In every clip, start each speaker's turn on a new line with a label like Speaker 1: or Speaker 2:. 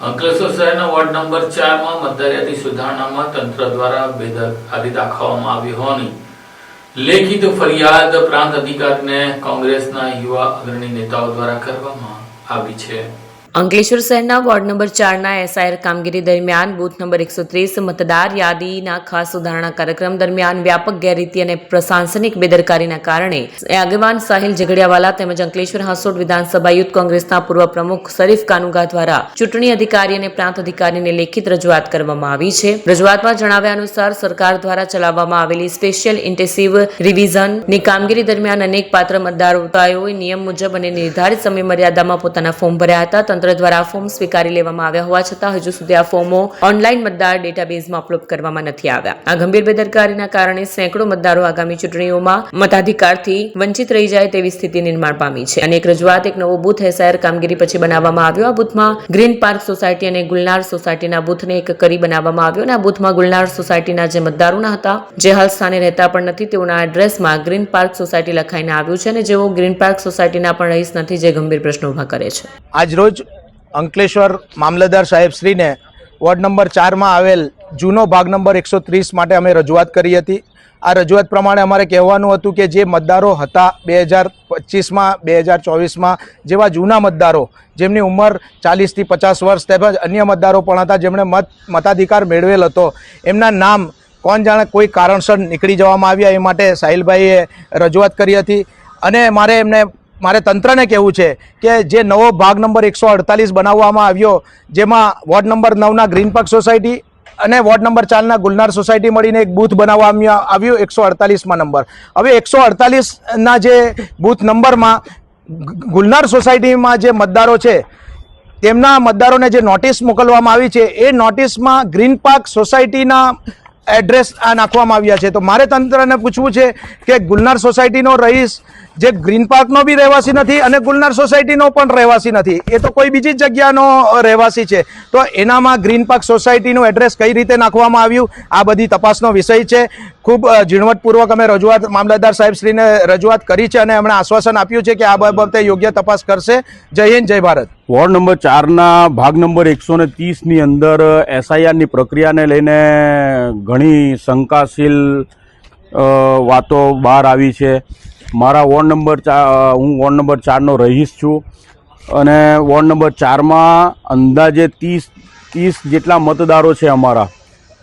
Speaker 1: અંકલેશ્વર શહેરના ward number ચારમાં મતદાર યાદી સુધારણામાં તંત્ર દ્વારા બેદરકારી આવી હોવાની લેખિત ફરિયાદ પ્રાંત અધિકારીને કોંગ્રેસના યુવા અગ્રણી નેતાઓ દ્વારા કરવામાં આવી છે.
Speaker 2: અંકલેશ્વર શહેરના વોર્ડ નંબર ચારના એસઆઈઆર કામગીરી દરમિયાન બૂથ નંબર એકસો ત્રીસ મતદાર યાદીના ખાસ સુધારણા કાર્યક્રમ દરમિયાન વ્યાપક ગેરરીતિ અને પ્રશાસનિક બેદરકારીના કારણે આગેવાન સાહિલ ઝઘડિયાવાલા તેમજ અંકલેશ્વર હાંસોડ વિધાનસભા યુથ કોંગ્રેસના પૂર્વ પ્રમુખ શરીફ કાનુગા દ્વારા ચૂંટણી અધિકારી અને પ્રાંત અધિકારીને લેખિત રજૂઆત કરવામાં આવી છે. રજૂઆતમાં જણાવ્યા અનુસાર સરકાર દ્વારા ચલાવવામાં આવેલી સ્પેશિયલ ઇન્ટેન્સિવ રિવિઝનની કામગીરી દરમિયાન અનેક પાત્ર મતદારોએ નિયમ મુજબ અને નિર્ધારિત સમય મર્યાદામાં પોતાના ફોર્મ ભર્યા હતા. તંત્ર દ્વારા ફોર્મ સ્વીકારી લેવામાં આવ્યા હોવા છતાં હજુ સુધી આ ફોર્મો ઓનલાઈન મતદાર ડેટાબેઝમાં અપલોડ કરવામાં નથી આવ્યા. આ ગંભીર બેદરકારીના કારણે સેંકડો મતદારો આગામી ચૂંટણીઓમાં મતાધિકારથી વંચિત રહી જાય તેવી સ્થિતિ નિર્માણ પામી છે. અને એક રજૂઆત, એક નવો બુથ એસઆઈઆર કામગીરી પછી બનાવવામાં આવ્યો. આ બુથમાં ગ્રીન પાર્ક સોસાયટી અને ગુલનાર સોસાયટીના બૂથને એક કરી બનાવવામાં આવ્યો અને આ બુથમાં ગુલનાર સોસાયટીના જે મતદારોના હતા, જે હાલ સ્થાને રહેતા પણ નથી, તેઓના એડ્રેસમાં ગ્રીન પાર્ક સોસાયટી લખાઈને આવ્યું છે અને જેઓ ગ્રીન પાર્ક સોસાયટીના પણ રહીશ નથી, જે ગંભીર પ્રશ્નો ઊભા કરે છે.
Speaker 3: આજરોજ અંકલેશ્વર મામલતદાર સાહેબશ્રીને વોર્ડ નંબર ચારમાં આવેલ જૂનો ભાગ નંબર એકસો ત્રીસ માટે અમે રજૂઆત કરી હતી. આ રજૂઆત પ્રમાણે અમારે કહેવાનું હતું કે જે મતદારો હતા બે હજાર પચીસમાં, બે હજાર ચોવીસમાં, જેવા જૂના મતદારો, જેમની ઉંમર ચાલીસથી પચાસ વર્ષ તેમજ અન્ય મતદારો પણ હતા, જેમણે મત, મતાધિકાર મેળવેલ હતો. એમના નામ કોણ જાણે કોઈ કારણસર નીકળી જવામાં આવ્યા એ માટે સાહિલભાઈએ રજૂઆત કરી હતી. અને મારે એમને મારે તંત્રને કહેવું છે કે જે નવો ભાગ નંબર એકસો અડતાલીસ બનાવવામાં આવ્યો, જેમાં વોર્ડ નંબર નવના ગ્રીન પાર્ક સોસાયટી અને વોર્ડ નંબર ચારના ગુલનાર સોસાયટી મળીને એક બૂથ બનાવવામાં આવ્યું એકસો અડતાલીસમાં નંબર. હવે એકસો અડતાલીસના જે બૂથ નંબરમાં ગુલનાર સોસાયટીમાં જે મતદારો છે, તેમના મતદારોને જે નોટિસ મોકલવામાં આવી છે, એ નોટિસમાં ગ્રીન પાર્ક સોસાયટીના એડ્રેસ આ નાખવામાં આવ્યા છે. તો મારે તંત્રને પૂછવું છે કે ગુલનાર સોસાયટીનો રહીશ જે ગ્રીન પાર્કનો બી રહેવાસી નથી અને ગુલનાર સોસાયટીનો પણ રહેવાસી નથી. એ તો કોઈ બીજી જગ્યાનો રહેવાસી છે. તો એનામાં ગ્રીન પાર્ક સોસાયટીનું એડ્રેસ કઈ રીતે નાખવામાં આવ્યું? આ બધી તપાસનો વિષય છે. ખૂબ ઝીણવટપૂર્વક અમે રજૂઆત, મામલતદાર સાહેબશ્રીને રજૂઆત કરી છે અને એમણે આશ્વાસન આપ્યું છે કે આ બાબતે યોગ્ય તપાસ કરશે. જય હિન્દ, જય ભારત.
Speaker 4: વોર્ડ નંબર ચારના, ભાગ નંબર એકસો ને ત્રીસની અંદર એસઆઈઆરની પ્રક્રિયાને લઈને ઘણી શંકાશીલ વાતો બહાર આવી છે. મારા વોર્ડ નંબર ચાર હું વોર્ડ નંબર ચારનો રહીશ છું. અને વોર્ડ નંબર ચારમાં અંદાજે ત્રીસ ત્રીસ જેટલા મતદારો છે અમારા.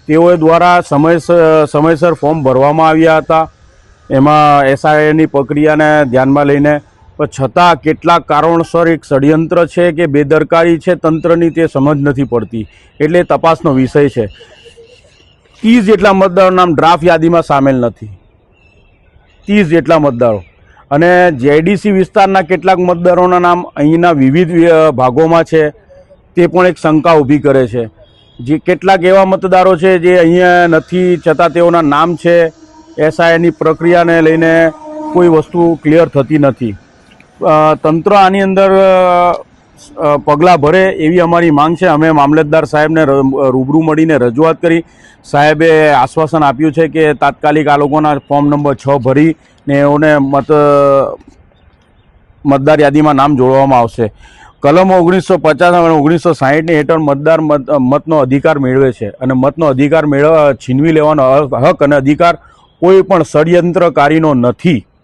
Speaker 4: તેઓ દ્વારા સમયસર સમયસર ફોર્મ ભરવામાં આવ્યા હતા. એમાં એસઆઈની પ્રક્રિયાને ધ્યાનમાં લઈને. પણ છતાં કેટલાક કારણોસર એક ષડયંત્ર છે કે બેદરકારી છે તંત્રની તે સમજ નથી પડતી. એટલે તપાસનો વિષય છે. ત્રીસ જેટલા મતદારો નામ ડ્રાફ્ટ યાદીમાં સામેલ નથી. ત્રીસ જેટલા મતદારો. અને જેડીસી વિસ્તારના કેટલાક મતદારોના નામ અહીંના વિવિધ ભાગોમાં છે. તે પણ એક શંકા ઊભી કરે છે. જે કેટલાક એવા મતદારો છે જે અહીંયા નથી, છતાં તેઓના નામ છે. એસઆઈની પ્રક્રિયાને લઈને કોઈ વસ્તુ ક્લિયર થતી નથી. તંત્ર આની અંદર પગલાં ભરે એવી અમારી માંગ છે. અમે મામલતદાર સાહેબને રૂબરૂ મળીને રજૂઆત કરી. સાહેબે આશ્વાસન આપ્યું છે કે તાત્કાલિક આ લોકોના ફોર્મ નંબર છ ભરી ને એઓને મત, મતદાર યાદીમાં નામ જોડવામાં આવશે. કલમ ઓગણીસો પચાસ અને ઓગણીસો સાહીઠની હેઠળ મતદાર મત, મતનો અધિકાર મેળવે છે અને મતનો અધિકાર મેળવવા છીનવી લેવાનો હક અને અધિકાર કોઈ પણ ષડયંત્રકારીનો નથી.